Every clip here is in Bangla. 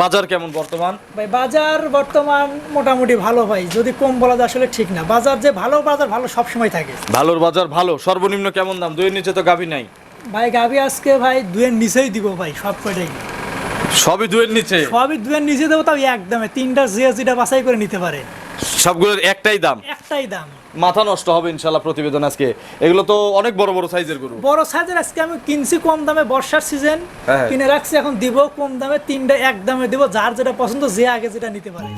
বাজার কেমন বর্তমান? ভাই বাজার বর্তমান মোটামুটি ভালো ভাই যদি কম বলা যায় আসলে ঠিক না। বাজার যে ভালো বাজার ভালো সব সময় থাকে। ভালোর বাজার ভালো সর্বনিম্ন কেমন দাম? দুইয়ের নিচে তো গাভী নাই। ভাই গাবি আজকে ভাই দুয়ের নিচেই দিব ভাই সব কয়টাই। সবই দুইয়ের নিচে? সবই দুয়ের নিচে দেবো তাও একদমে। তিনটা যে যেটা বাছাই করে নিতে পারে। সবগুলোর একটাই দাম? একটাই দাম। মাথা নষ্ট হবে ইনশাল্লাহ প্রতিবেদন আজকে। এগুলো তো অনেক বড় বড় সাইজের গরু। বড় সাইজের আজকে আমি কিনছি কম দামে বর্ষার সিজন হ্যাঁ। কিনে রাখছি এখন দিব কম দামে তিনটা এক দামে দিব যার যেটা পছন্দ যে আগে যেটা নিতে পারে।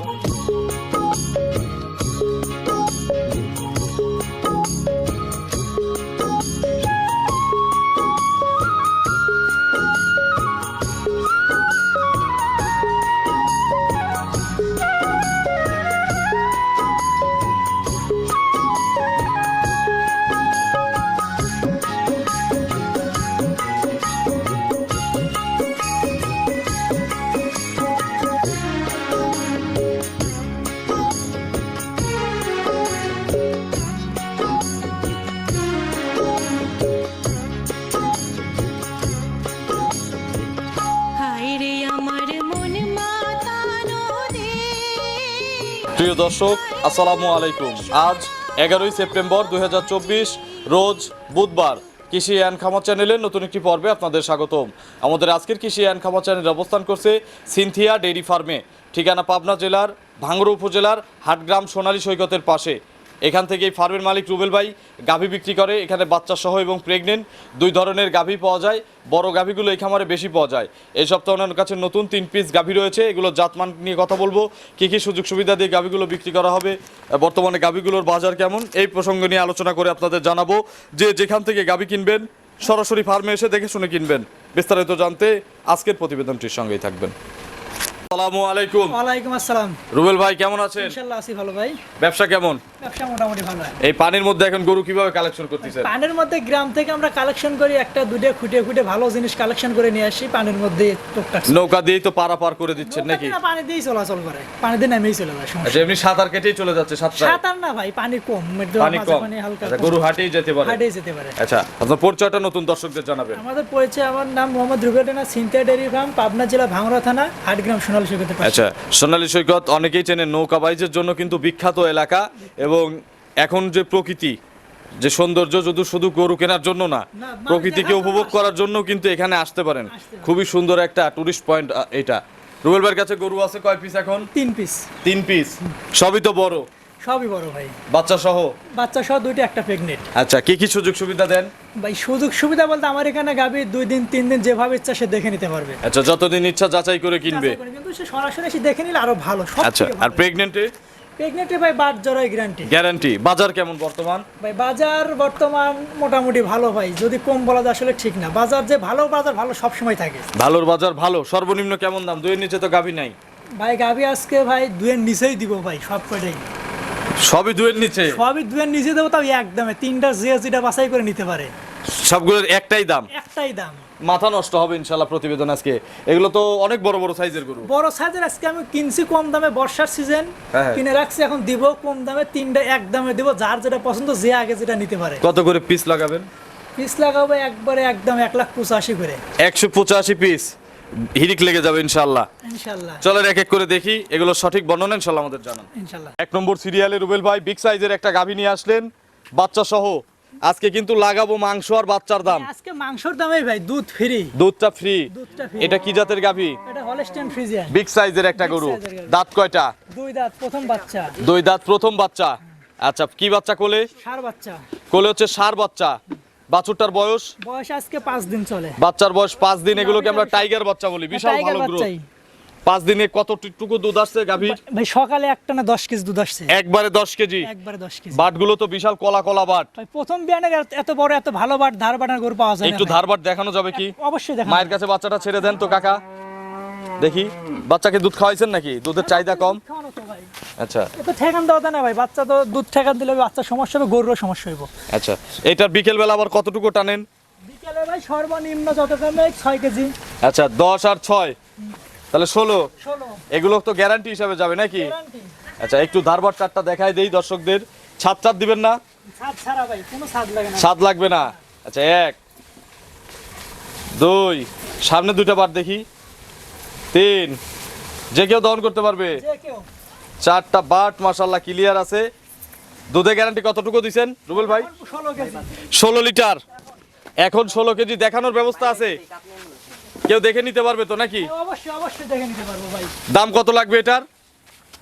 প্রিয় দর্শক, আসসালামু আলাইকুম। আজ এগারোই সেপ্টেম্বর দু হাজার চব্বিশ, রোজ বুধবার কৃষি অ্যান্ড খামার চ্যানেলের নতুন একটি পর্বে আপনাদের স্বাগতম। আমাদের আজকের কৃষি অ্যান্ড খামার চ্যানেল অবস্থান করছে সিনথিয়া ডেইরি ফার্মে, ঠিকানা পাবনা জেলার, ভাঙ্গুর উপজেলার হাটগ্রাম সোনালী সৈকতের পাশে। এখান থেকে এই ফার্মের মালিক রুবেল ভাই গাভী বিক্রি করে। এখানে বাচ্চা সহ এবং প্রেগনেন্ট দুই ধরনের গাভী পাওয়া যায়। বড় গাভীগুলো এই খামারে বেশি পাওয়া যায়। এই সপ্তাহে ওনার কাছে নতুন তিন পিস গাভী রয়েছে। এগুলো জাতমান নিয়ে কথা বলব। কী কী সুযোগ সুবিধা দিয়ে গাভীগুলো বিক্রি করা হবে? বর্তমানে গাভীগুলোর বাজার কেমন? এই প্রসঙ্গ নিয়ে আলোচনা করে আপনাদের জানাব যে যেখান থেকে গাভী কিনবেন, সরাসরি ফার্মে এসে দেখে শুনে কিনবেন। বিস্তারিত জানতে আজকের প্রতিবেদনটির সঙ্গেই থাকবেন। আসসালামু আলাইকুম। ওয়ালাইকুম আসসালাম। রুবেল ভাই কেমন আছেন? ইনশাল্লাহ আছি ভালো ভাই। ব্যবসা কেমন? ব্যবসা মোটামুটি ভালো। এই পানির মধ্যে এখন গরু কীভাবে কালেকশন করতেছেন? পানের মধ্যে গ্রাম থেকে আমরা কালেকশন করি একটা খুঁটে খুঁটে ভালো জিনিস কালেকশন করে নিয়ে আসি পানির মধ্যে টুকটাক নৌকা তো পারাপার করে দিচ্ছেন নাকি না, পানি দিয়েই চলাচল করে। পানি দিয়ে নামেই চলে যায় আচ্ছা এমনি সাঁতার কেটেই চলে যাচ্ছে সাঁতার না ভাই পানি কম পানি কম। হালকা আচ্ছা গরু হাটেই যেতে পারে। হাটেই যেতে পারে। আচ্ছা আপনার পরিচয়টা নতুন দর্শকদের জানাবেন। আমাদের পরিচয় আমার নাম মোহাম্মদ সিনথিয়া ডেয়ারি ফার্ম পাবনা জেলা ভাঙড়া থানা হাটগ্রাম সোনালী। আচ্ছা সোনালী সৈকত অনেকেই চেনে নৌকা বাইজের জন্য কিন্তু বিখ্যাত এলাকা এবং এখন যে প্রকৃতি যে সৌন্দর্য যদি শুধু গরু কেনার জন্য না প্রকৃতিকে উপভোগ করার জন্য কিন্তু এখানে আসতে পারেন। খুবই সুন্দর একটা টুরিস্ট পয়েন্ট এটা। রুবেল ভাইয়ের কাছে গরু আছে কয় পিস এখন? তিন পিস তিন পিস সবই তো বড়। সবই বড় ভাই। বাচ্চা সহ? বাচ্চা সহ দুইটা একটা প্রেগনেন্ট আচ্ছা কি কি সুযোগ সুবিধা দেন? ভাই সুযোগ সুবিধা বলতে আমার এখানে গাবি দুই দিন তিন দিন যেভাবে ইচ্ছা সে দেখে নিতে পারবে। আচ্ছা যতদিন ইচ্ছা যাচাই করে কিনবে। কিন্তু সে সরাসরি এসে দেখে নিলে আরও ভালো আচ্ছা আর প্রেগনেন্টে প্রেগনেন্টে ভাই বাদ জড়াই গ্যারান্টি গ্যারান্টি বাজার কেমন বর্তমান? ভাই বাজার বর্তমান মোটামুটি ভালো ভাই যদি কম বলা যায় আসলে ঠিক না। বাজার যে ভালো বাজার ভালো সব সময় থাকে। ভালোর বাজার ভালো সর্বনিম্ন কেমন দাম? দুইয়ের নিচে তো গাভী নাই। ভাই গাবি আজকে ভাই দুয়ের নিচেই দিব ভাই সব কয়টাই। সবই দুইয়ের নিচে। সবই দুয়ের নিচে দেবো তাও একদমে। তিনটা যে যেটা বাছাই করে নিতে পারে। সবগুলোর একটাই দাম। একটাই দাম। মাথা নষ্ট হবে ইনশাল্লাহ প্রতিবেদন আজকে। এগুলো তো অনেক বড় বড় সাইজের গরু। বড় সাইজের আজকে আমি কিনছি কম দামে বর্ষার সিজন। হ্যাঁ। কিনে রাখছি এখন দিব কম দামে তিনটা এক দামে দিব যার যেটা পছন্দ যে আগে যেটা নিতে পারে। কত করে পিস লাগাবেন? পিস লাগাবো একবারে একদম এক লাখ পঁচাশি করে। একশো পঁচাশি পিস হিরিক লেগে যাবে ইনশাল্লাহ চলেন এক এক করে দেখি এগুলো সঠিক বর্ণনা ইনশাল্লাহ আমাদের জানান। এক নম্বর সিরিয়ালে রুবেল ভাই বিগ সাইজের একটা গাভী নিয়ে আসলেন বাচ্চা সহ আজকে কিন্তু লাগাবো মাংস আর বাচ্চার দাম। আজকে মাংসর দামে ভাই দুধ ফ্রি। দুধটা ফ্রি। এটা কি জাতের গাভী? এটা হলস্টেন ফ্রিজিয়ান বিগ সাইজের একটা গরু। দাঁত কয়টা? দুই দাঁত প্রথম বাচ্চা। দুই দাঁত প্রথম বাচ্চা। আচ্ছা কি বাচ্চা কোলে? সার বাচ্চা। কোলে হচ্ছে সার বাচ্চা। বাছুরটার বয়স? বয়স আজকে 5 দিন চলে। বাচ্চার বয়স 5 দিন এগুলোকে আমরা টাইগার বাচ্চা বলি? বিশাল ভালো গ্রোথ পাঁচ দিনে কতটুকু দুধ আসছে গাভীর? ভাই সকালে একটা না দশ কেজি দুধ আসছে। একবারে দশ কেজি? একবারে দশ কেজি। বাটগুলো তো বিশাল কলা কলা বাট। ভাই প্রথম বিয়ানের এত- বড় এত ভালো বাট ধার বাটার গরু পাওয়া যায় একটু। ধার বাট দেখানো যাবে কি? অবশ্যই দেখা মায়ের কাছে বাচ্চাটা ছেড়ে দেন তো কাকা। দেখি বাচ্চাকে দুধ খাওয়াইছেন নাকি? দুধের চাহিদা কম। আচ্ছা। এ তো ঠেকান দেওয়া যায় না ভাই বাচ্চা তো দুধ ঠেকান দিলে বাচ্চার সমস্যা হবে গরুরও সমস্যা হইব। আচ্ছা এটার বিকেল বেলা আবার কতটুকু টানেন? বিকেলে ভাই সর্বনিম্ন যত কমে ছয় কেজি। আচ্ছা দশ আর ছয়। তাহলে ষোলো। ষোলো। এগুলো তো গ্যারান্টি হিসাবে যাবে নাকি? আচ্ছা একটু ধারবার চারটা দেখাই দেই দর্শকদের। ছাদ চাদ দিবেন না? ছাদ ছাড়া ভাই কোনো ছাদ লাগে না। স্বাদ লাগবে না। আচ্ছা এক দুই সামনে দুইটা বার দেখি। তিন। যে কেউ দহন করতে পারবে। চারটা বাট মাশাল্লাহ ক্লিয়ার আছে। দুধে গ্যারান্টি কতটুকু দিচ্ছেন রুবেল ভাই? ষোলো লিটার। এখন ষোলো কেজি দেখানোর ব্যবস্থা আছে। কেউ দেখে নিতে পারবে তো নাকি? দাম কত লাগবে এটার?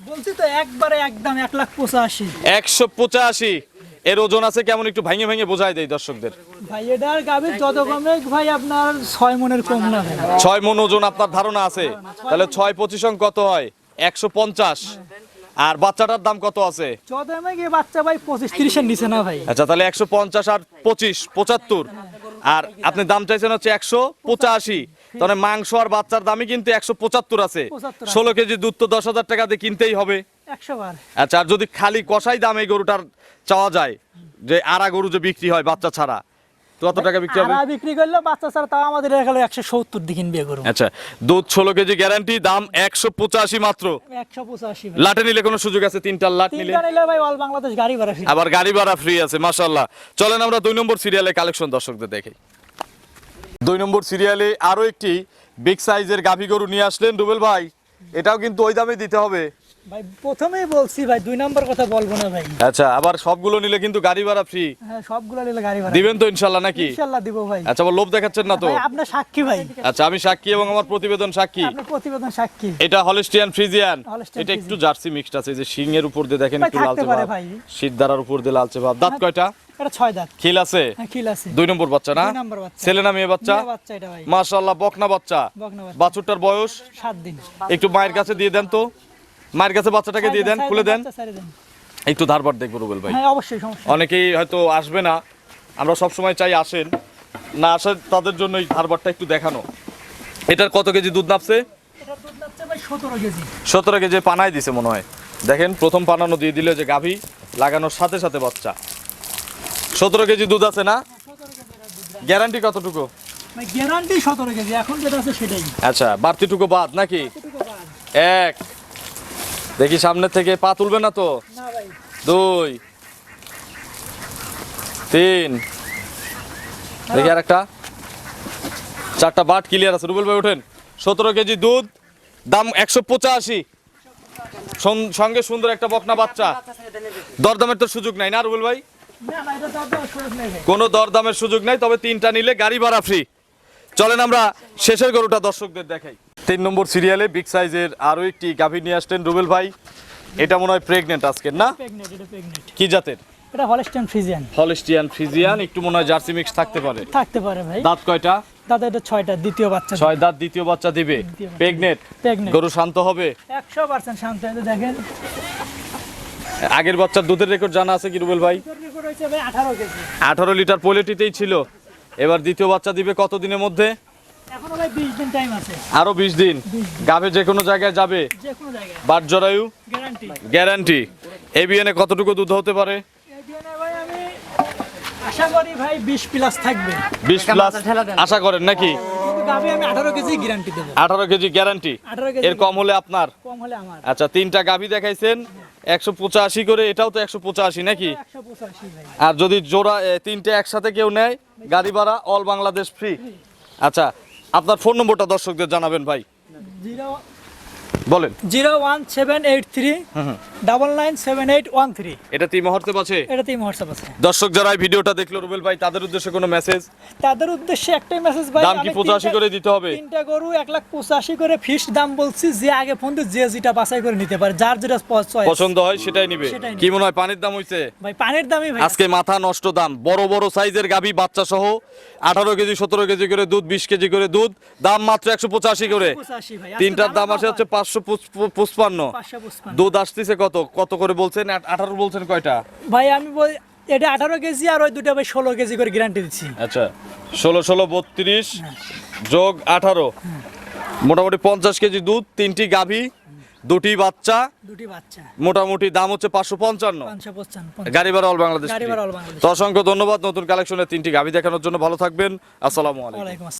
বলছি তো একবারে একদম এক লাখ পঁচাশি। একশো পঁচাশি। এর ওজন আছে কেমন? একটু ভাঙে ভেঙে বোঝাই দেয় দর্শকদের। ভাই এটার গাভীর যত কমে ভাই আপনার ছয় মনের কম না। ছয় মন ওজন আপনার ধারণা আছে? তাহলে ছয় পঁচিশ কত হয়? একশো পঞ্চাশ। আর বাচ্চাটার দাম কত আছে? বাচ্চা ভাই পঁচিশ তিরিশের নিচে না ভাই। আচ্ছা তাহলে একশো পঞ্চাশ আর পঁচিশ পঁচাত্তর। আর আপনি দাম চাইছেন হচ্ছে একশো পঁচাশি। তাহলে মাংস আর বাচ্চার দামই কিন্তু একশো পঁচাত্তর আছে। ষোলো কেজি দুধ তো দশ হাজার টাকা দিয়ে কিনতেই হবে। আচ্ছা আর যদি খালি কষাই দাম এই গরুটার চাওয়া যায় যে আড়া গরু যে বিক্রি হয় বাচ্চা ছাড়া কত টাকা বিক্রি হবে? আর বিক্রি করলে বাচ্চা ছাড়া তাও আমাদের এখানে একশো সত্তর দিকে বিয়ে আচ্ছা দুধ কেজি গ্যারান্টি দাম একশো পঁচাশি মাত্র। লাটে নিলে কোনো সুযোগ আছে? তিনটার লাট নিলে? তিনটা নিলে ভাই অল বাংলাদেশ গাড়ি ভাড়া ফ্রি আবার গাড়ি ভাড়া ফ্রি আছে চলেন আমরা দুই নম্বর সিরিয়ালে কালেকশন দর্শকদের দেখি। দুই নম্বর সিরিয়ালে আরও একটি বিগ সাইজের গাভী গরু নিয়ে আসলেন। রুবেল ভাই এটাও কিন্তু ওই দামে দিতে হবে। ভাই প্রথমেই বলছি ভাই দুই নম্বর কথা বলব না ভাই। আচ্ছা আবার সবগুলো নিলে কিন্তু গাড়ি ভাড়া ফ্রি হ্যাঁ সবগুলো নিলে গাড়ি ভাড়া দিবেন তো ইনশাল্লাহ নাকি? ইনশাল্লাহ দিব ভাই। আচ্ছা লোভ দেখাচ্ছেন না তো? সাক্ষী ভাই। আচ্ছা আমি সাক্ষী এবং আমার প্রতিবেদন সাক্ষী। আপনার প্রতিবেদন সাক্ষী। এটা হলিস্টিয়ান ফ্রিজিয়ান এটা একটু জার্সি মিক্সড আছে যে শিং এর উপর দিয়ে দেখেন একটু লালচে ভাব। ভাই। শীত উপর দিয়ে লালচে ভাব। দাঁত কয়টা? এটা ছয় দাঁত। খিল আছে? হ্যাঁ খিল আছে। দুই নম্বর বাচ্চা না। ছেলে না মেয়ে বাচ্চা? মাশাআল্লাহ বকনা বাচ্চা। বাছুরটার বয়স? সাত দিন। একটু মায়ের কাছে দিয়ে দেন তো। মায়ের কাছে বাচ্চাটাকে দিয়ে দেন খুলে দেন। একটু ধারবার দেখব রুবেল ভাই। হ্যাঁ অবশ্যই অনেকেই হয়তো আসবে না। আমরা সব সময় চাই আসেন। না আসেন তাদের জন্য এই ধারবারটা একটু দেখানো। এটার কত কেজি দুধ নাপছে? সতেরো কেজি। পানায় দিছে মনে হয়। দেখেন প্রথম পানানো দিয়ে দিলে যে গাভী লাগানোর সাথে সাথে বাচ্চা। সতেরো কেজি দুধ আছে না? গ্যারান্টি কতটুকু? গ্যারান্টি সতেরো কেজি। এখন যেটা আছে সেটাই। আচ্ছা বাড়তিটুকু বাদ নাকি? এক দেখি সামনে থেকে পা তুলবে না তো? দুই তিন। দেখি আর একটা চারটা বাট ক্লিয়ার আছে। রুবেল ভাই ওঠেন। সতেরো কেজি দুধ দাম একশো পঁচাশি। সঙ্গে সুন্দর একটা বকনা বাচ্চা। দরদামের তো সুযোগ নাই না রুবেল ভাই? কোনো দরদামের সুযোগ নাই তবে তিনটা নিলে গাড়ি ভাড়া ফ্রি চলেন আমরা শেষের গরুটা দর্শকদের দেখাই। তিন নম্বর সিরিয়ালে বিগ সাইজের আরও একটি গাভী নিয়ে আসলেন রুবেল ভাই। এটা মনে হয় প্রেগনেন্ট আজকের না? কি জাতের? এটা হলস্টেন ফ্রিজিয়ান হলিস্টিয়ান ফ্রিজিয়ান একটু মনে হয় জার্সি মিক্স থাকতে পারে। থাকতে পারে ভাই। দাঁত কয়টা? দাদা এটা ছয়টা দ্বিতীয় বাচ্চা ছয় দাঁত দ্বিতীয় বাচ্চা দিবে। প্রেগনেন্ট প্রেগনেন্ট গরু শান্ত হবে? একশো পার্সেন্ট শান্ত আছে দেখেন। আগের বাচ্চার দুধের রেকর্ড জানা আছে কি রুবেল ভাই? রেকর্ড হয়েছে ভাই আঠারো লিটার পোলেটিতেই ছিল। এবার দ্বিতীয় বাচ্চা দিবে কত দিনের মধ্যে? এখনও বিশ দিন টাইম আরও বিশ দিন? গাবে যে কোনো জায়গায় যাবে? যে বাট জরায়ু গ্যারান্টি গ্যারান্টি এবিএনে কতটুকু দুধ হতে পারে? আশা করি ভাই বিশ প্লাস থাকবে। বিশ প্লাস আশা করেন নাকি? আমি আঠারো কেজি গ্যারান্টি দেবো। আঠারো কেজি গ্যারান্টি এর কম হলে আপনার? কম হলে আমার। আচ্ছা তিনটা গাভি দেখাইছেন। একশো পঁচাশি করে এটাও তো একশো পঁচাশি নাকি? আর যদি জোড়া তিনটে একসাথে কেউ নেয় গাড়ি ভাড়া অল বাংলাদেশ ফ্রি আচ্ছা আপনার ফোন নম্বরটা দর্শকদের জানাবেন ভাই। বলেন। Zero one seven eight three double nine seven eight one three. এটা তিন মুহূর্তে পাচ্ছে এটাতেই হোয়াটসঅ্যাপ আছে দর্শক যারা এই ভিডিওটা দেখল রুবেল ভাই তাদের উদ্দেশ্যে কোনো মেসেজ তাদের উদ্দেশ্যে একটাই মেসেজ ভাই দাম কি আমি 85 করে দিতে হবে? তিনটা গরু এক লাখ পঁচাশি করে ফিক্সড দাম বলছি যে আগে ফোন দিয়ে যে যেটা বাছাই করে নিতে পারে যার যেটা পছন্দ হয় সেটাই নিবে। কি মনে হয় পানির দাম হইছে? ভাই পানির দামই ভাই। আজকে মাথা নষ্ট দাম। বড় বড় সাইজের গাভী বাচ্চা সহ আঠারো কেজি সতেরো কেজি করে দুধ বিশ কেজি করে দুধ দাম মাত্র একশো পঁচাশি করে। তিনটার দাম আসে হচ্ছে পাঁচশো পুষ্পান্ন পাঁচশো পঁচপান্ন। দুধ আসতেছে কত? কত করে বলছেন? আঠারো বলছেন কয়টা? ভাই আমি এটা আঠারো কেজি আর ওই দুটো ভাই ষোলো কেজি করে গ্যারান্টি দিচ্ছি। আচ্ছা ষোলো ষোলো বত্রিশ যোগ আঠারো। মোটামুটি পঞ্চাশ কেজি দুধ তিনটি গাভী দুটি বাচ্চা। দুটি বাচ্চা। মোটামুটি দাম হচ্ছে পাঁচশো পঞ্চান্ন। গাড়ি ভাড়া অল বাংলাদেশ। তো অসংখ্য ধন্যবাদ নতুন কালেকশনের তিনটি গাভী দেখানোর জন্য। ভালো থাকবেন। আসসালামু আলাইকুম। আসসালাম।